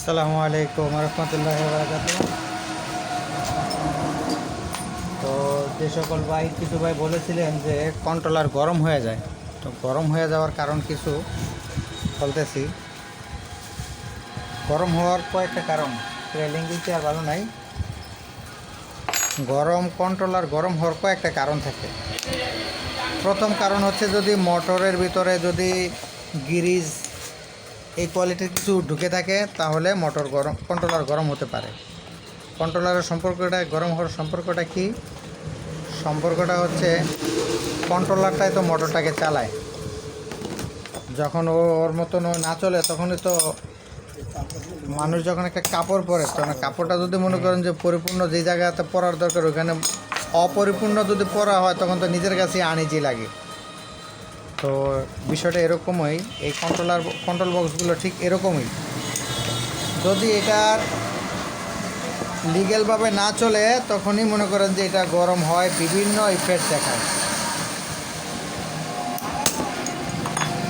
আসসালামু আলাইকুম রহমতুল্লাহ বারাকাত তো যে সকল ভাই, কিছু ভাই বলেছিলেন যে কন্ট্রোলার গরম হয়ে যায়। তো গরম হয়ে যাওয়ার কারণ কিছু বলতেছি। গরম হওয়ার কয়েকটা কারণ দিতে আর ভালো নাই। গরম কন্ট্রোলার গরম হওয়ার কয়েকটা কারণ থাকে। প্রথম কারণ হচ্ছে যদি মোটরের ভিতরে যদি গিরিজ এই কোয়ালিটির কিছু ঢুকে থাকে, তাহলে মোটর গরম কন্ট্রোলার গরম হতে পারে। কন্ট্রোলারের সম্পর্কটা, গরম হওয়ার সম্পর্কটা কি? সম্পর্কটা হচ্ছে কন্ট্রোলারটাই তো মোটরটাকে চালায়। যখন ও ওর মতন না চলে, তখনই তো মানুষ যখন একটা কাপড় পরে তখন কাপড়টা যদি মনে করেন যে পরিপূর্ণ যে জায়গাতে পরার দরকার, ওখানে অপরিপূর্ণ যদি পরা হয়, তখন তো নিজের কাছে আনিজি লাগে। তো বিষয়টা এরকমই, এই কন্ট্রোলার কন্ট্রোল বক্সগুলো ঠিক এরকমই। যদি এটার লিগেলভাবে না চলে, তখনই মনে করেন যে এটা গরম হয়, বিভিন্ন ইফেক্ট দেখায়।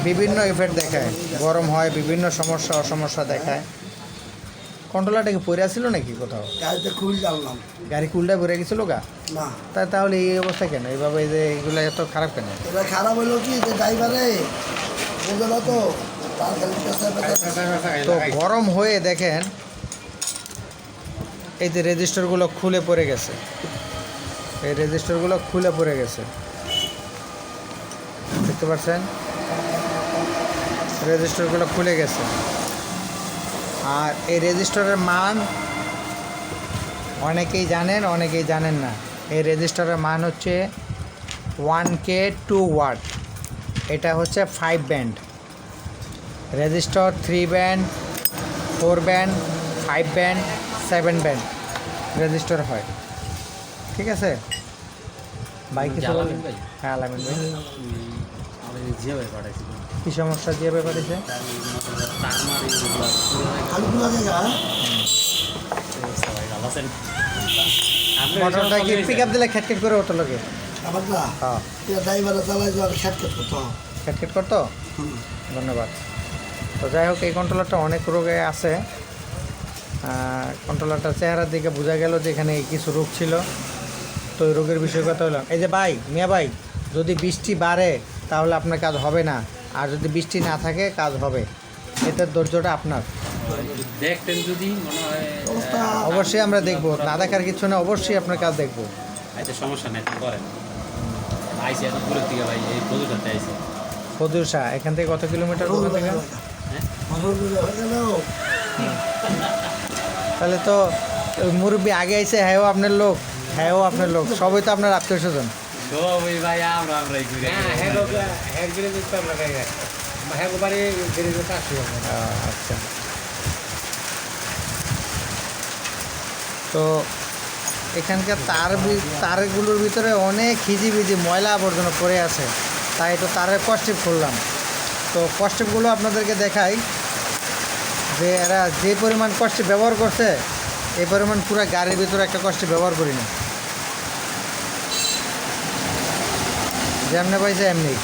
বিভিন্ন ইফেক্ট দেখায়। গরম হয়, বিভিন্ন সমস্যা, অসমস্যা দেখায়। কন্ট্রোলারটা কি পড়ে আসছিল নাকি কোথাও? গাড়িতে খুল জানলাম গাড়ি কুলটা পড়ে গেছিল গা? না। তাই তাহলে এই অবস্থা কেন? এইভাবে এই যে এগুলো এত খারাপ কেন? এটা খারাপ হলো কি? যে ড্রাইভারে বোঝে না তো খালি পেশায় পেশায় তো গরম হয়ে দেখেন এই যে রেজিস্টারগুলো খুলে পড়ে গেছে। এই রেজিস্টারগুলো খুলে পড়ে গেছে। দেখতে পাচ্ছেন? রেজিস্টারগুলো খুলে গেছে। আর এই রেজিস্টারের মান অনেকেই জানেন অনেকেই জানেন না। এই রেজিস্টারের মান হচ্ছে ওয়ান কে টু ওয়াট। এটা হচ্ছে five band resistor three band four band five band seven band resistor হয়। ঠিক আছে? বাইক? হ্যাঁ আলামিন ভাই। কী সমস্যা? দিয়ে ব্যাপারেছে তার তার মারি এগুলো পুরো খালি খোলা জায়গা? অবস্থা ভাই ভালো আছেন আপনি মোটরটা কি পিক আপ দিলে খ্যাটকেট করে ওঠো লোকে আবার না হ্যাঁ চালাই যাওয়ার করতো ধন্যবাদ। তো যাই হোক এই কন্ট্রোলারটা অনেক রোগে আছে। কন্ট্রোলারটা চেহারার দিকে বোঝা গেল যে এখানে কিছু রোগ ছিল। তো এই রোগের বিষয়ে কথা হলাম এই যে ভাই মিয়া ভাই যদি বৃষ্টি বাড়ে তাহলে আপনার কাজ হবে না। আর যদি বৃষ্টি না থাকে কাজ হবে। এটার ধৈর্যটা আপনার। দেখতেন যদি মনে হয় অবস্থা অবশ্যই আমরা দেখব। না দেখার কিছু না অবশ্যই আপনার কাজ দেখব। আচ্ছা সমস্যা নেই করেন। আইসি এত দূরের থেকে ভাই এই প্রদূরটাতে আইসি। ফজুর শাহ এখান থেকে কত কিলোমিটার ওখান থেকে? হ্যাঁ হয়ে? তাহলে তো মুরব্বী আগে আইসে হ্যাঁ আপনার লোক হ্যাঁও আপনার লোক সবই তো আপনার আত্মীয় স্বজন। সবই ভাই আমরা আমরাই ঘুরে আচ্ছা। তো এখানকার তার বি- তারগুলোর ভিতরে অনেক হিজিবিজি ময়লা আবর্জনা পড়ে আছে। তাই তো তারের কস্টিপ করলাম তো কস্টিপগুলো আপনাদেরকে দেখাই যে এরা যে পরিমাণ কস্টিপ ব্যবহার করছে এই পরিমাণ পুরো গাড়ির ভিতরে একটা কস্টিপ ব্যবহার করি না যেমনি পাইছে এমনি।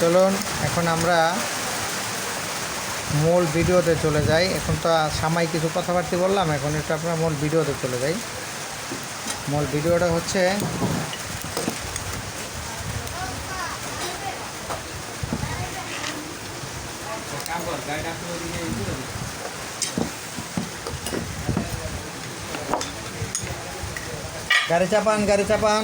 চলুন, এখন আমরা মূল ভিডিওতে চলে যাই। এখন তো সামাই কিছু কথাবার্তা বললাম, এখন একটু আপনার মূল ভিডিওতে চলে যাই। মূল ভিডিওটা হচ্ছে গাড়ি চাপান গাড়ি চাপান।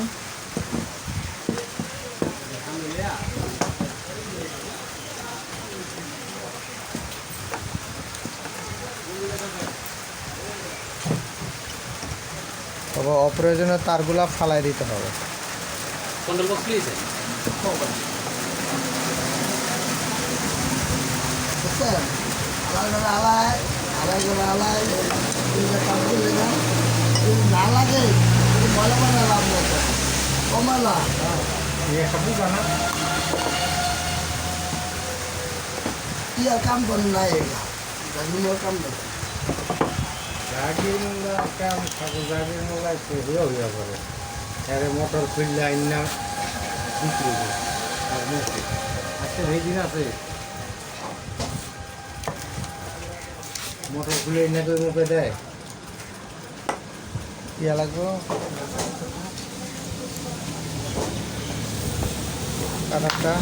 তবে অপ্রয়োজনীয় তারগুলা ফালাই দিতে হবে। কন্ট্রোল বক্স করে করে করলে না লাগে ময়লা ময়লা লাভ নেই কমালা আর কাম করেন না এটা কাম নেই গাড়ির মোলা কাম ঠাকুর গাড়ির মোলা হইয়া হইয়া করে আরে মোটর আইন না বিক্রি করে আর আছে মোটর খুলে এনে তো মুখে দেয় ইয়া লাগবো কাটারটা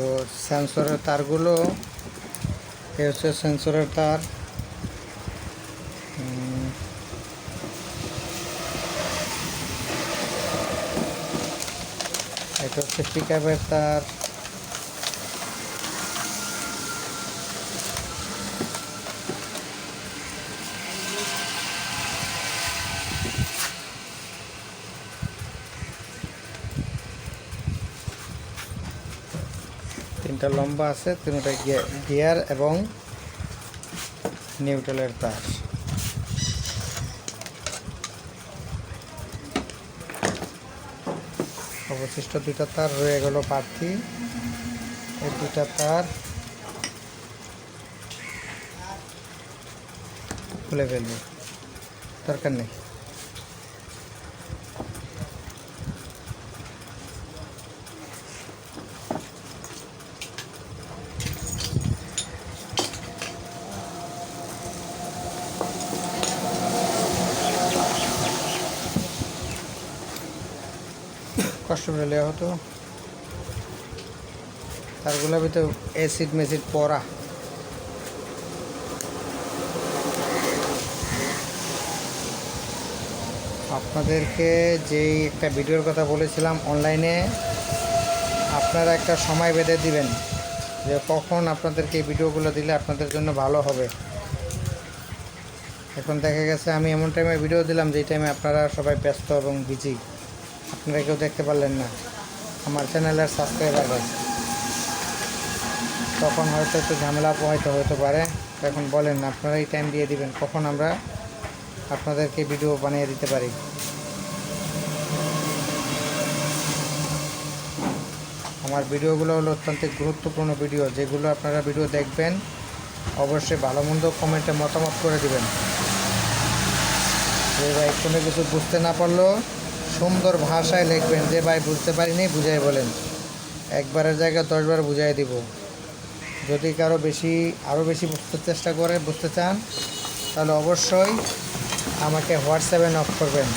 তো সেন্সরের তারগুলো এ হচ্ছে সেন্সরের তার। এটা হচ্ছে পিক তার। তিনটা লম্বা আছে, তিনটা গিয়ার এবং নিউট্রালের তার। অবশিষ্ট দুইটা তার রয়ে গেল প্রার্থী। এই দুইটা তার খুলে ফেলবে। দরকার নেই। কষ্ট করে নেওয়া হতো তারগুলো ভিতরে অ্যাসিড মেসিড পড়া আপনাদেরকে যেই একটা ভিডিওর কথা বলেছিলাম অনলাইনে আপনারা একটা সময় বেঁধে দিবেন যে কখন আপনাদেরকে এই ভিডিওগুলো দিলে আপনাদের জন্য ভালো হবে। এখন দেখা গেছে আমি এমন টাইমে ভিডিও দিলাম যেই টাইমে আপনারা সবাই ব্যস্ত এবং বিজি আপনারা কেউ দেখতে পারলেন না। আমার চ্যানেলের সাবস্ক্রাইবার আছে। তখন হয়তো একটু ঝামেলা হয়তো হতে পারে। এখন বলেন আপনারা এই টাইম দিয়ে দিবেন। কখন আমরা আপনাদেরকে ভিডিও বানিয়ে দিতে পারি? আমার ভিডিওগুলো হলো অত্যন্ত গুরুত্বপূর্ণ ভিডিও যেগুলো আপনারা ভিডিও দেখবেন, অবশ্যই ভালো মন্দ কমেন্টে মতামত করে দিবেন। যে ভাই কোনো কিছু বুঝতে না পারলেও সুন্দর ভাষায় লিখবেন, যে ভাই বুঝতে পারিনি বুঝাই বলেন। একবারের জায়গায় দশবার বুঝাই দিব। যদি কারও বেশি আরও বেশি বুঝতে চেষ্টা করে, বুঝতে চান, তাহলে অবশ্যই আমাকে হোয়াটসঅ্যাপে নক করবেন।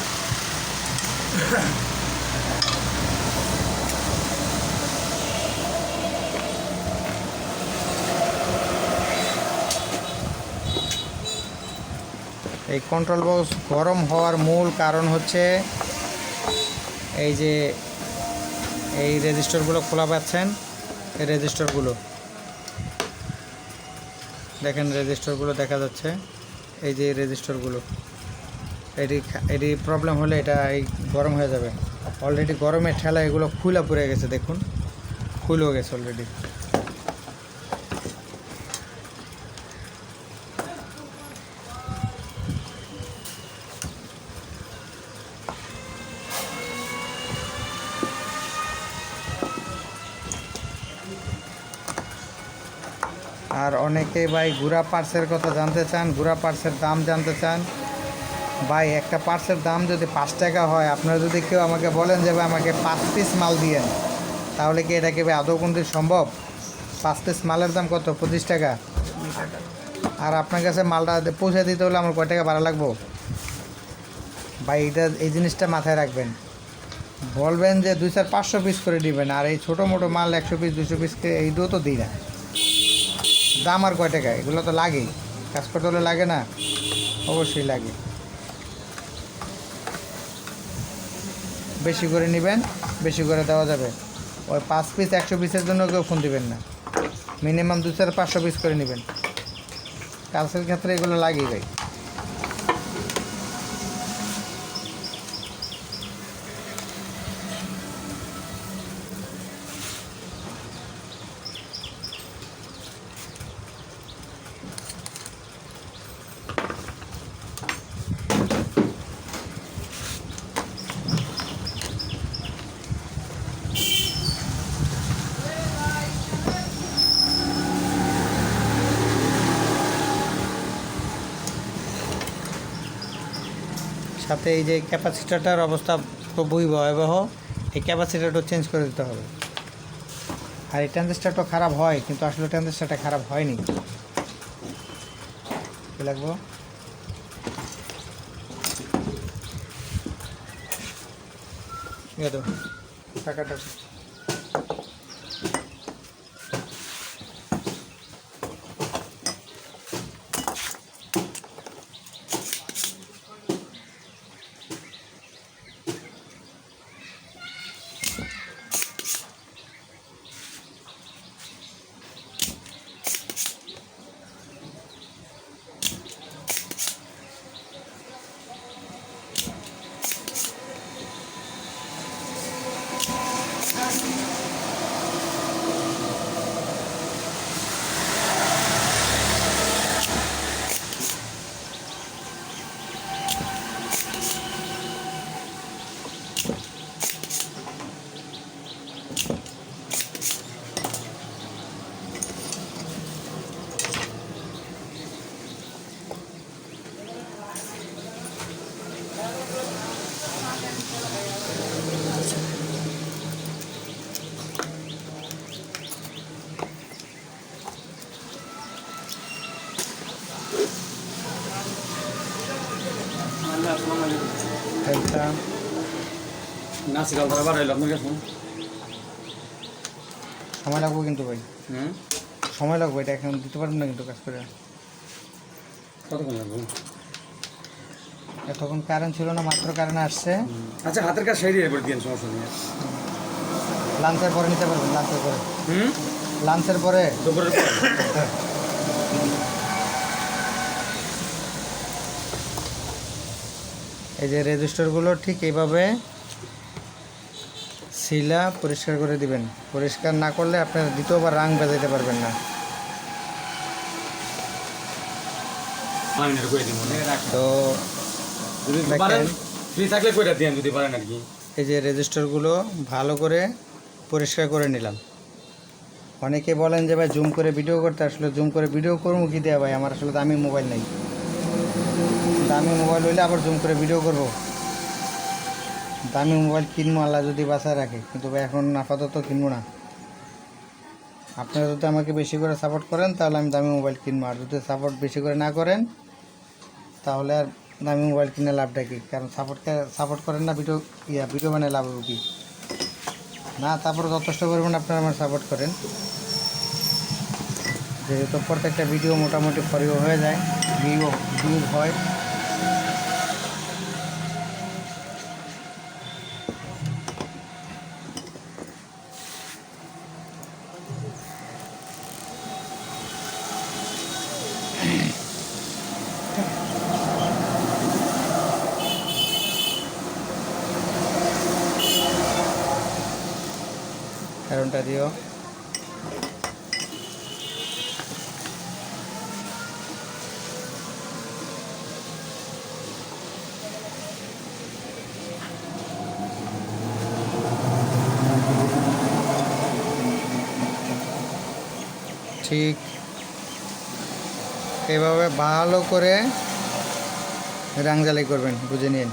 এই কন্ট্রোল বক্স গরম হওয়ার মূল কারণ হচ্ছে এই যে এই রেজিস্টরগুলো খোলা পাচ্ছেন, এই রেজিস্টরগুলো। দেখেন রেজিস্টরগুলো দেখা যাচ্ছে, এই যে রেজিস্টরগুলো। এটি এটি প্রবলেম হলে এটা এই গরম হয়ে যাবে। অলরেডি গরমের ঠেলা এগুলো খুলে পড়ে গেছে, দেখুন। খুলেও গেছে অলরেডি অনেকে ভাই গুড়া পার্সের কথা জানতে চান, গুড়া পার্সের দাম জানতে চান। ভাই, একটা পার্সের দাম যদি পাঁচ টাকা হয়, আপনারা যদি কেউ আমাকে বলেন যে ভাই আমাকে পাঁচ পিস মাল দিয়েন, তাহলে কি এটাকে আদৌ কোনদিন সম্ভব? পাঁচ পিস মালের দাম কত? পঁচিশ টাকা। আর আপনার কাছে মালটা পৌঁছে দিতে হলে আমার কয় টাকা ভাড়া লাগবো? ভাই এটা এই জিনিসটা মাথায় রাখবেন। বলবেন যে দুই চার পাঁচশো পিস করে দিবেন, আর এই ছোটো মোটো মাল একশো পিস, দুশো পিসকে এইটাও তো দিই না। দাম আর কয় টাকা? এগুলো তো লাগেই। কাজ করতে হলে লাগে না? অবশ্যই লাগে। বেশি করে নেবেন, বেশি করে দেওয়া যাবে। ওই পাঁচ পিস একশো পিসের জন্য কেউ ফোন দেবেন না। মিনিমাম দু চার পাঁচশো পিস করে নেবেন। কাজের ক্ষেত্রে এগুলো লাগেই ভাই। সাথে এই যে ক্যাপাসিটারটার অবস্থা খুবই ভয়াবহ, এই ক্যাপাসিটারটা চেঞ্জ করে দিতে হবে। আর এই ট্রানজিস্টারটা খারাপ হয়, কিন্তু আসলে ট্রানজিস্টারটা খারাপ হয়নি। লাগবো? টাকাটা একটা নাসিকাল ধরে বাড়াইল আপনার কাছে? সময় লাগবে কিন্তু ভাই। হুম? সময় লাগবে এটা এখন দিতে পারবেন না কিন্তু কাজ করে। কতক্ষণ লাগবে? তখন কারেন্ট ছিল না মাত্র কারেন্ট আসছে। আচ্ছা হাতের কাজ সাইডে এবার দিন সমস্যা নেই। লাঞ্চের পরে নিতে পারবেন লাঞ্চের পরে। হুম? লাঞ্চের পরে? দুপুরের পর? এই যে রেজিস্টারগুলো ঠিক এইভাবে শিলা পরিষ্কার করে দিবেন। পরিষ্কার না করলে আপনার দ্বিতীয়বার রাং বেজাইতে পারবেন না। তো যদি দেখেন। পারেন ফ্রি থাকলে কইটা দিন যদি পারেন আর কি। এই যে রেজিস্টারগুলো ভালো করে পরিষ্কার করে নিলাম। অনেকে বলেন যে ভাই জুম করে ভিডিও করতে আসলে জুম করে ভিডিও করব কি দেওয়া ভাই? আমার আসলে দামি মোবাইল নেই। দামি মোবাইল হইলে আবার জুম করে ভিডিও করব। দামি মোবাইল কিনবো আল্লাহ যদি বাসায় রাখে, কিন্তু এখন আপাতত কিনবো না। আপনারা যদি আমাকে বেশি করে সাপোর্ট করেন, তাহলে আমি দামি মোবাইল কিনবো। আর যদি সাপোর্ট বেশি করে না করেন, তাহলে আর দামি মোবাইল কিনে লাভটা কি? কারণ সাপোর্ট সাপোর্ট করেন না, ভিডিও ইয়া, ভিডিও মানে লাভ হবে কি? না, তারপরে যথেষ্ট পরিমাণ আপনারা আমার সাপোর্ট করেন। যেহেতু প্রত্যেকটা ভিডিও মোটামুটি ফরিও হয়ে যায় ভিউ ভিউ হয় কারণটা দিও ঠিক এভাবে ভালো করে রাংজালি করবেন বুঝে নিন।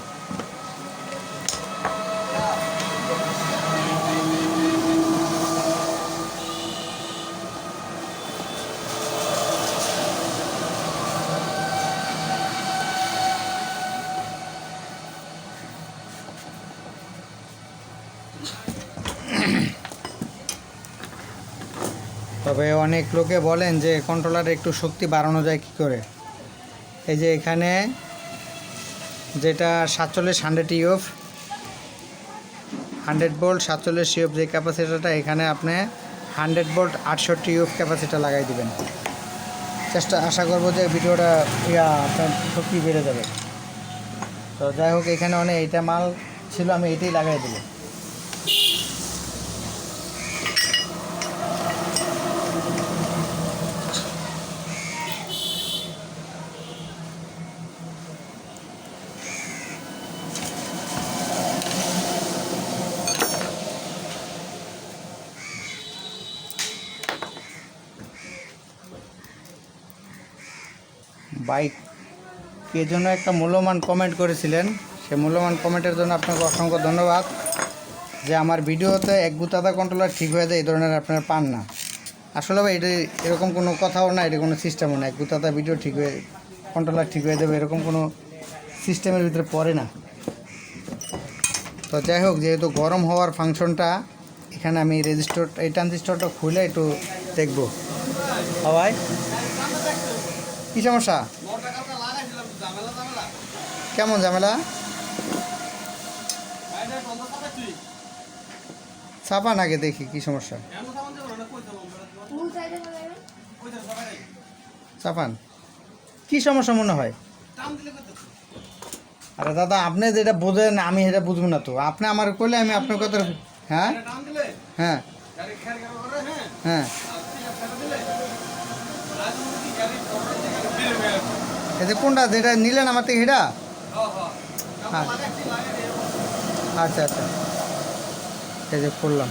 তবে অনেক লোকে বলেন যে কন্ট্রোলারে একটু শক্তি বাড়ানো যায় কী করে? এই যে এখানে যেটা সাতচল্লিশ হান্ড্রেড ইউফ হান্ড্রেড বোল্ট সাতচল্লিশ ইউফ যে ক্যাপাসিটারটা এখানে আপনি হান্ড্রেড বোল্ট আটষট্টি ইউফ ক্যাপাসিটা লাগাই দিবেন। চেষ্টা, আশা করব যে ভিডিওটা ইয়া আপনার শক্তি বেড়ে যাবে। তো যাই হোক, এখানে অনেক, এইটা মাল ছিল, আমি এটাই লাগাই দেবো বাইক। কে জন্য একটা মূল্যবান কমেন্ট করেছিলেন। সে মূল্যবান কমেন্টের জন্য আপনাকে অসংখ্য ধন্যবাদ। যে আমার ভিডিওতে এক গুতাদা কন্ট্রোলার ঠিক হয়ে যায়, এই ধরনের আপনারা পান না। আসলে ভাই, এটা এরকম কোনো কথাও না, এটা কোনো সিস্টেমও না। এক গুতাদা ভিডিও ঠিক হয়ে কন্ট্রোলার ঠিক হয়ে যাবে, এরকম কোনো সিস্টেমের ভিতরে পড়ে না। তো যাই হোক, যেহেতু গরম হওয়ার ফাংশনটা, এখানে আমি রেজিস্টার এই ট্রানজিস্টরটা খুলে একটু দেখব। হাওয়াই কী সমস্যা? কেমন ঝামেলা? চাপা নাকি দেখি, কি সমস্যা? চাপান কি সমস্যা মনে হয়? আরে দাদা, আপনি যেটা বোঝেন, আমি এটা বুঝব না তো। আপনি আমার কইলে আমি আপনার কথা হ্যাঁ? হ্যাঁ। হ্যাঁ। এতে কোনটা, যেটা নিলেন আমার থেকে হেটা হ্যাঁ আচ্ছা আচ্ছা। এই যে করলাম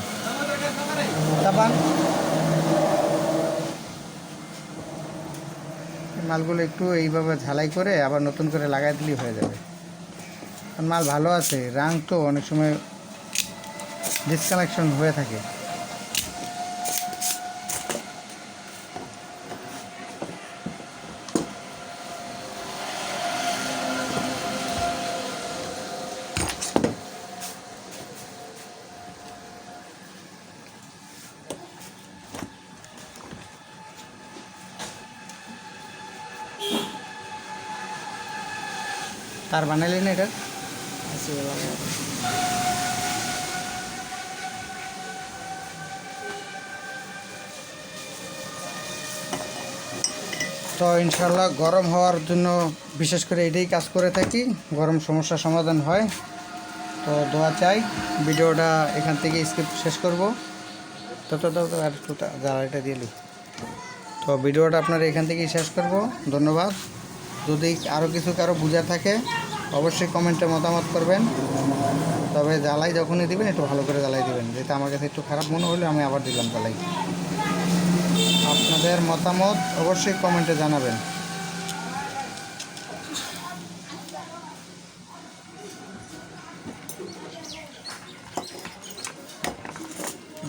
মালগুলো একটু এইভাবে ঝালাই করে আবার নতুন করে লাগাই দিলেই হয়ে যাবে। মাল ভালো আছে রাং তো অনেক সময় ডিসকানেকশন হয়ে থাকে। তার বানাইলেন এটা? তো ইনশাল্লাহ গরম হওয়ার জন্য বিশেষ করে এটাই কাজ করে থাকি গরম সমস্যার সমাধান হয়। তো দোয়া চাই ভিডিওটা এখান থেকে স্কিপ শেষ করব। তো তো তো তো আর একটু জ্বালাটা দিয়ে তো ভিডিওটা আপনারা এখান থেকেই শেষ করব। ধন্যবাদ। যদি আরও কিছু কারও বোঝা থাকে, অবশ্যই কমেন্টে মতামত করবেন। তবে জ্বালাই যখনই দিবেন, একটু ভালো করে জ্বালাই দিবেন। যেটা আমার কাছে একটু খারাপ মনে হলে, আমি আবার দিলাম জ্বালাই। আপনাদের মতামত অবশ্যই কমেন্টে জানাবেন।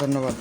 ধন্যবাদ।